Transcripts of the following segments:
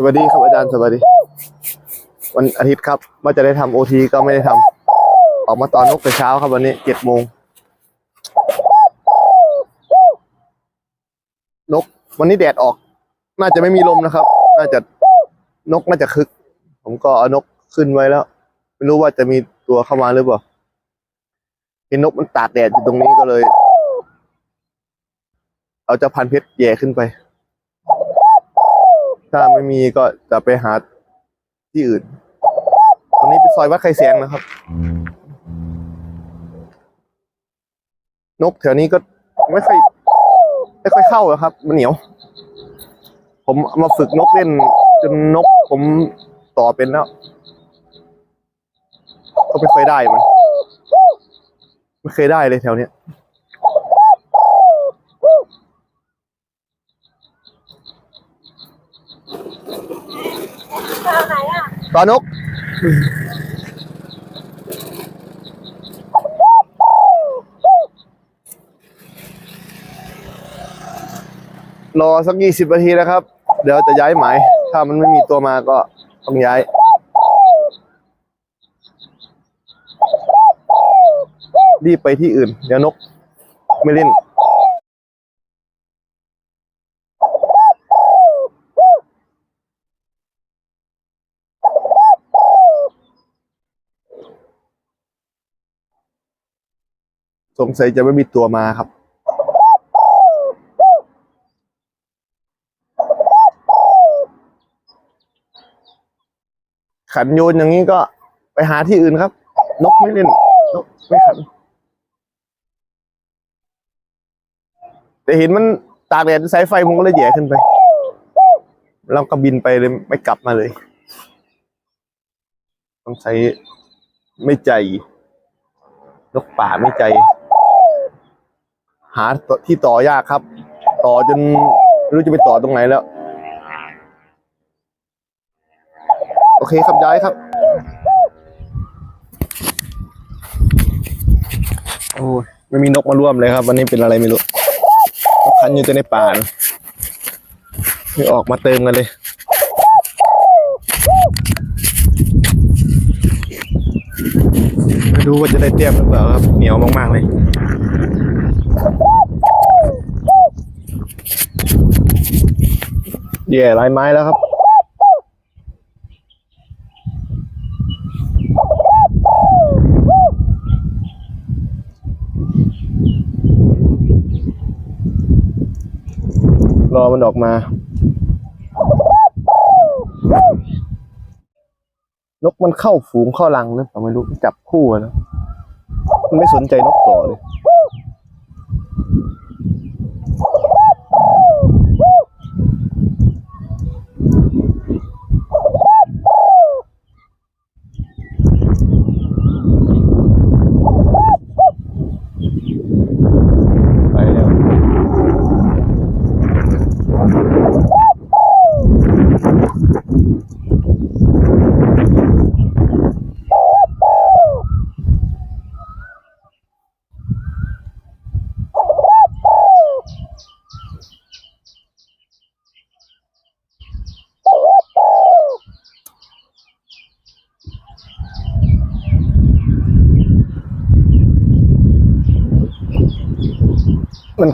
สวัสดีครับอาจารย์สวัสดี วันอาทิตย์ครับว่าจะได้ทำโอทีก็ไม่ได้ทำออกมาตอนนกแต่เช้าครับวันนี้เจ็ดโมงนก วันนี้แดดออก น่าจะไม่มีลมนะครับ น่าจะนกน่าจะคึก ผมก็เอานกขึ้นไว้แล้ว ไม่รู้ว่าจะมีตัวเข้ามาหรือเปล่าเห็นนกมันตากแดดอยู่ตรงนี้ก็เลย เอาเจ้าพันธุ์เพชรแย่ขึ้นไป ถ้าไม่มีก็จะไปหาที่อื่น ตรงนี้เป็นซอยวัดไข่แสงนะครับ นกแถวนี้ก็ไม่ค่อยไม่ค่อยเข้าอะครับ มันเหนียว ผมมาฝึกนกเล่น จนนกผมต่อเป็นแล้ว ก็ไม่เคยได้มัน ไม่เคยได้เลยแถวเนี้ย ทาไหนอะตอนนกรอสักยี่สิบนาทีนะครับ เดี๋ยวจะย้ายหมาย ถ้ามันไม่มีตัวมาก็ต้องย้าย รีบไปที่อื่น เดี๋ยวนกไม่เล่น สงสัยจะไม่มีตัวมาครับ ขันโยนอย่างนี้ก็ไปหาที่อื่นครับ นกไม่เล่น นกไม่ขัน แต่เห็นมันตากแดดสายไฟผมก็เลยแย่ขึ้นไป แล้วก็บินไปเลยไม่กลับมาเลยต้องใช้ไม่ใจ นกป่าไม่ใจ หาที่ต่อยากครับ ต่อจนไม่รู้จะไปต่อตรงไหนแล้ว โอเคครับย้ายครับ โอ้ยไม่มีนกมาร่วมเลยครับ วันนี้เป็นอะไรไม่รู้นกคันอยู่แต่ในป่านไม่ออกมาเติมกันเลยไม่รู้ว่าจะได้เตรียมหรือเปล่าครับ เหนียวมากๆเลย แย่ลายไม้แล้วครับ รอมันออกมา นกมันเข้าฝูงเข้ารังหรือเปล่าไม่รู้จับคู่นะ มันไม่สนใจนกต่อเลย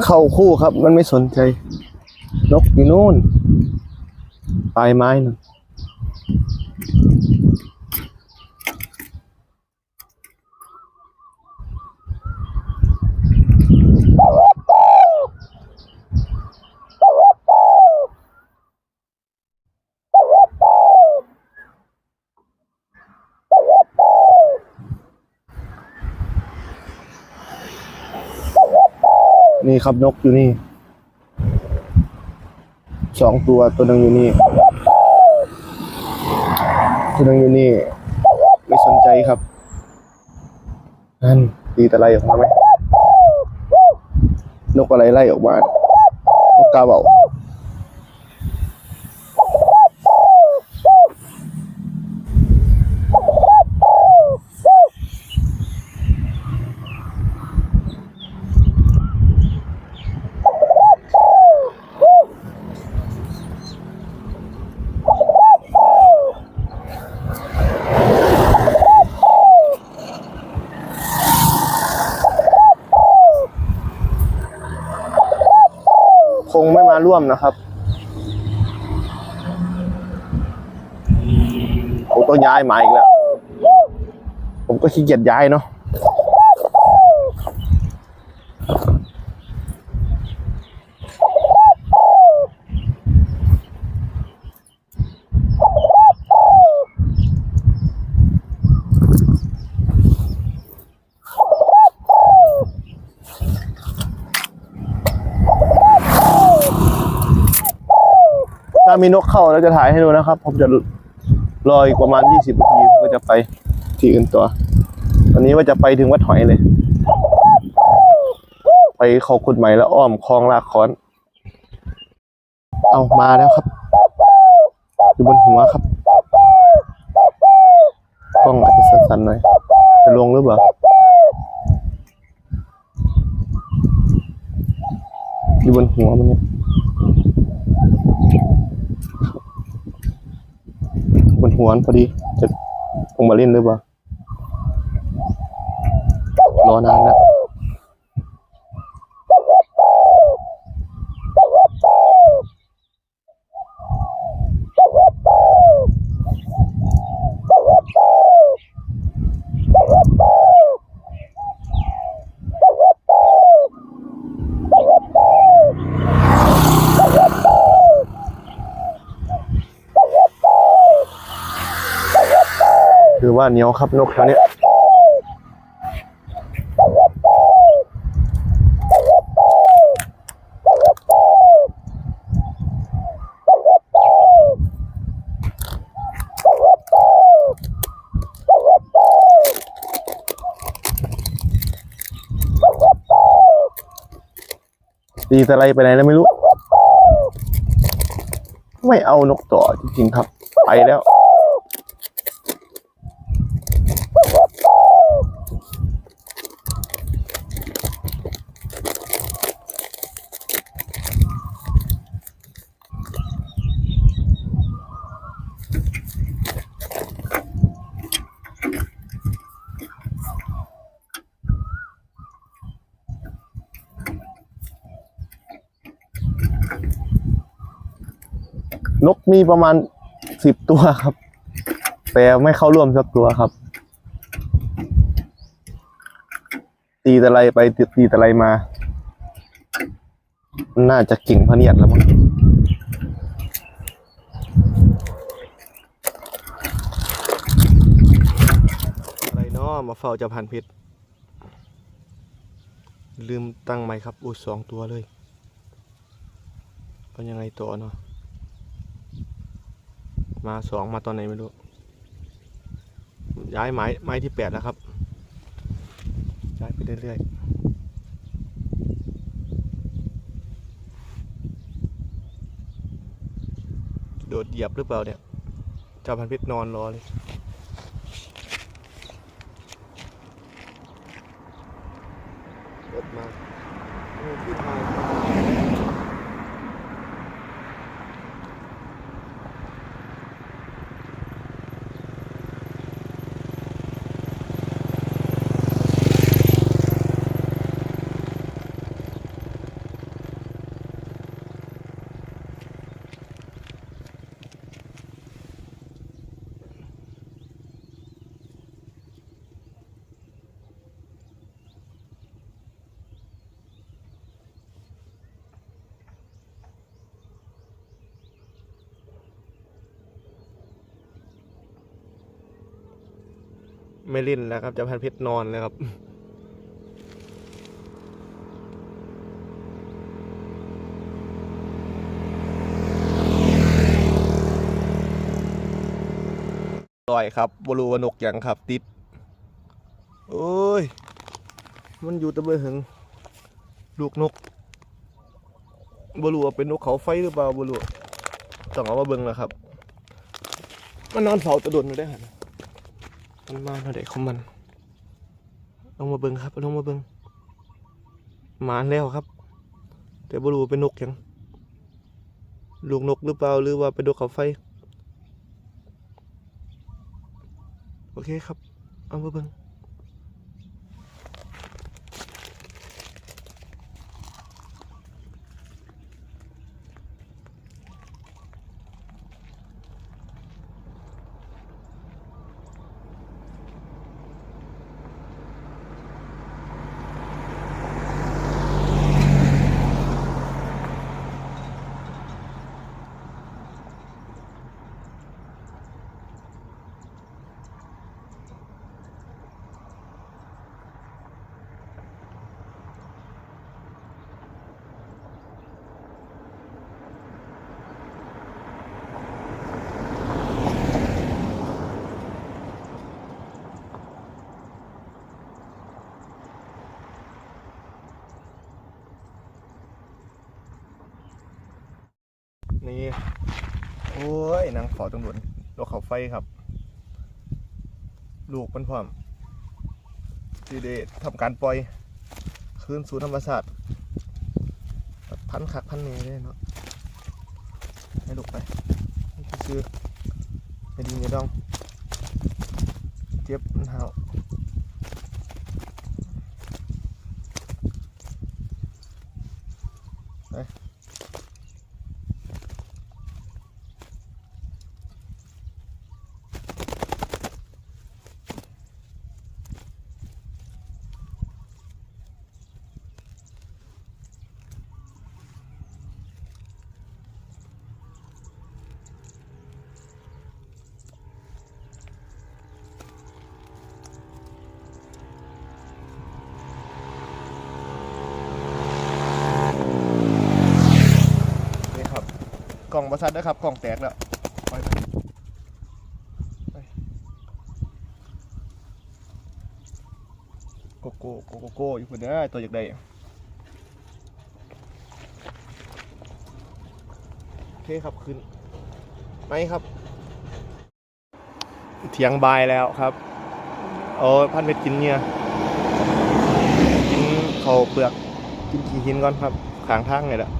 เข้าคู่ครับ มันไม่สนใจ นกอยู่นู่นปลายไม้นั่น นี่ครับนกอยู่นี่สองตัวตัวหนึ่งอยู่นี่ ตัวหนึ่งอยู่นี่ ไม่สนใจครับนั่นตีตะไลออกมาไหมนกอะไรไล่ออกมานกกาเบา ร่ วมนะครับผมต้องย้ายหมาอีกแล้ว ผมก็ขี้เกียจย้ายเนาะ มีนกเข้าแล้วจะถ่ายให้ดูนะครับ ผมจะรออีกประมาณ 20นาทีผมก็จะไปที่อื่นตัววันนี้ว่าจะไปถึงวัดหอยเลย ไปเขาขุดใหม่แล้วอ้อมคลองลากคอน เอามาแล้วครับ อยู่บนหัวครับกล้องอาจจะสั่นๆหน่อยจะลงหรือเปล่าอยู่บนหัวมันเนี่ย บน หัวนพอดี จะลงมาเล่นหรือเปล่า รอนานแล้วือว่าเหนียวครับนกแถวนี้ตีตะไลไปไหนแล้วไม่รู้ ไม่เอานกต่อจริงๆครับ ไปแล้ว นกมีประมาณสิบตัวครับ แต่ไม่เข้าร่วมสักตัวครับ ตีตะไลไปตีตะไลมา น่าจะกิ่งพะเนียดแล้วมั้งอะไรเนาะมาเฝ้าจะพันพิษลืมตั้งไหมครับอุ้สองตัวเลยเป็นยังไงต่อเนาะ มาสองมาตอนไหนไม่รู้ ย้ายไม้ไม้ที่แปดแล้วครับ ย้ายไปเรื่อยๆโดดเหยียบหรือเปล่าเนี่ยเจ้าพันพิษนอนรอเลย รถมาเออขึ้นมา ไม่เล่นแล้วครับเจะพันเพชรนอนแล้วครับลอยครับบรูวนกอย่างครับติด โอ้ย มันอยู่ตะเบหึงลูกนกบรูเป็นนกเขาไฟหรือเปล่าบรูต้องเอามาเบิ่งแล้วครับ มันนอนเฝ้าตะดนอยู่ได้หัน มันมาเท่าเดของมัน ลงมาเบิงครับ ลงมาเบิงหมาแล้วครับ แต่บ่รู้เป็นนกยังลูกนกหรือเปล่าหรือว่าเป็นนกเขาไฟ โอเคครับ เอามาเบิง นี่โอ้ยนางขอตำรวจรถเขาไฟครับ ลูกมันพร้อมดีเดทำการปล่อยคืนสู่ธรรมศาสตร์พันคักพันเนได้เนาะให้ลูกไปให้ซื้อไม่ดีไม่ดองเจ็บมันหาวไปนี่ครับ กล่องประสัดนะครับกล่องแตกแล้วปล่อยไปไปโกโก้โกโก้โก้อยู่คนเดียตัวอยากได้โอเคครับขึ้นไหมครับเถียงบายแล้วครับเอาพันเม็ดกินเนี่ยกินเขาเปลือกกินขี้หินก่อนครับขางทางเลยแหละ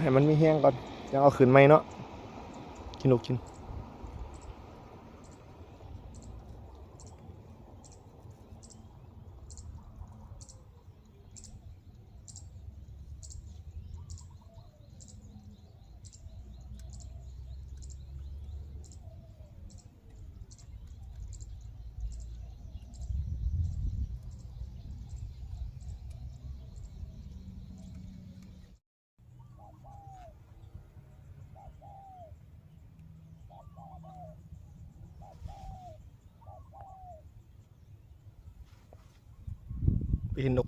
ให้มันมีแห้งก่อนยังเอาขึ้นไหมเนาะกินลูกกิน ไปเห็นน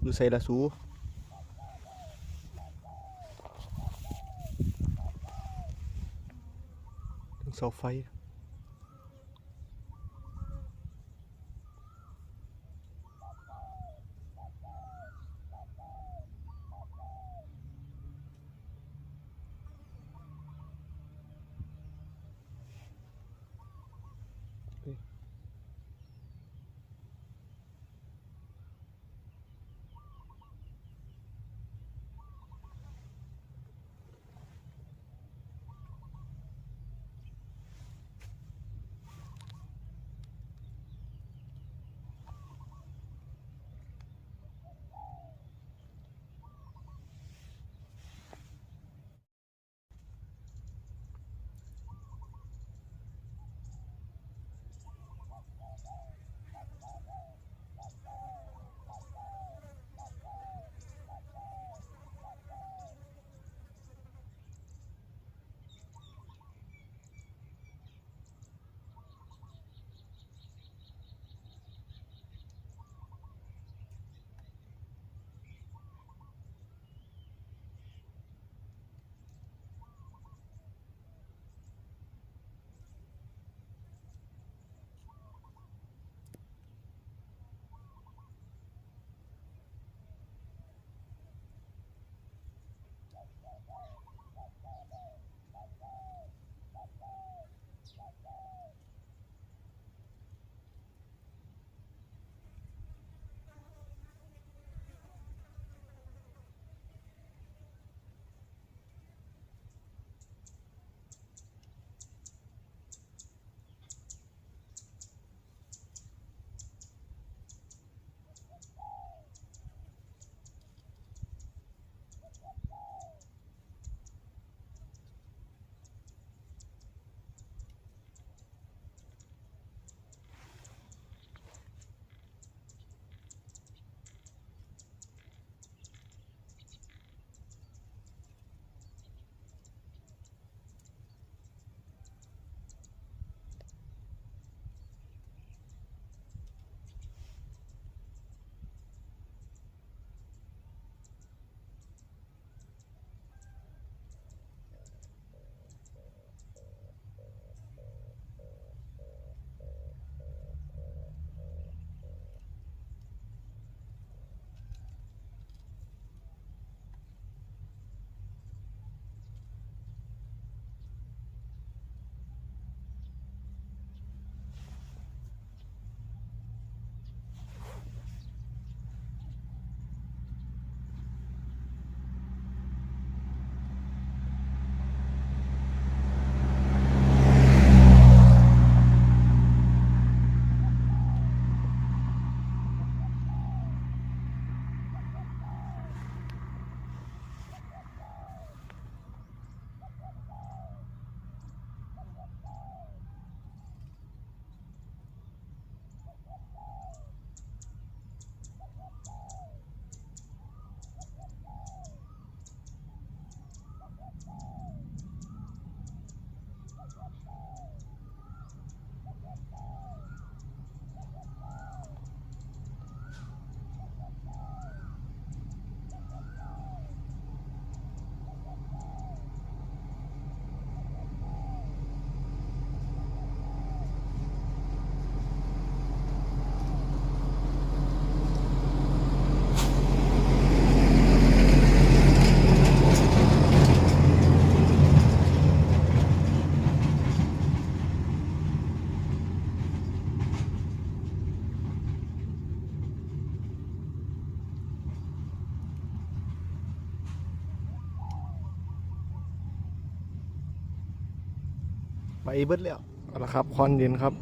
ไปเบิดแล้วเอาละครับคอนเย็นครับ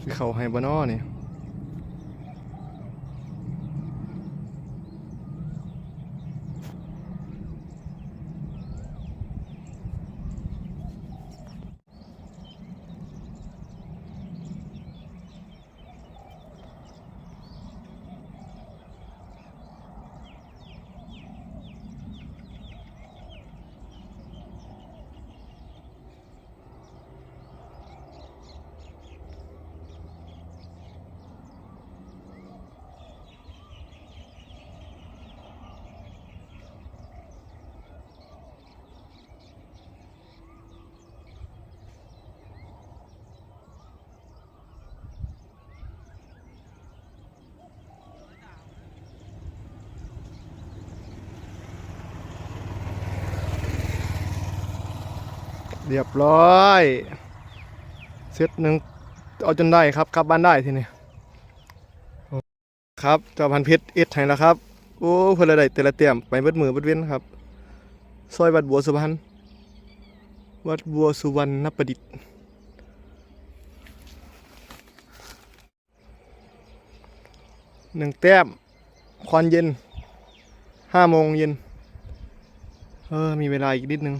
ที่เขาไฮบานอเนี่ย เรียบร้อยเซตหนึ่งเอาจนได้ครับกลับบ้านได้ทีนี้ครับเจ้าพันเพชรเอ็ดให้แล้วครับ โอ้เพื่อนละได้แต่ละเตียมไปเบิดมือเบิดเว้นครับซอยวัดบัวสุพรรณวัดบัวสุวรรณประดิษฐ์หนึ่งแต้มควันเย็นห้าโมงเย็นเออมีเวลาอีกนิดนึง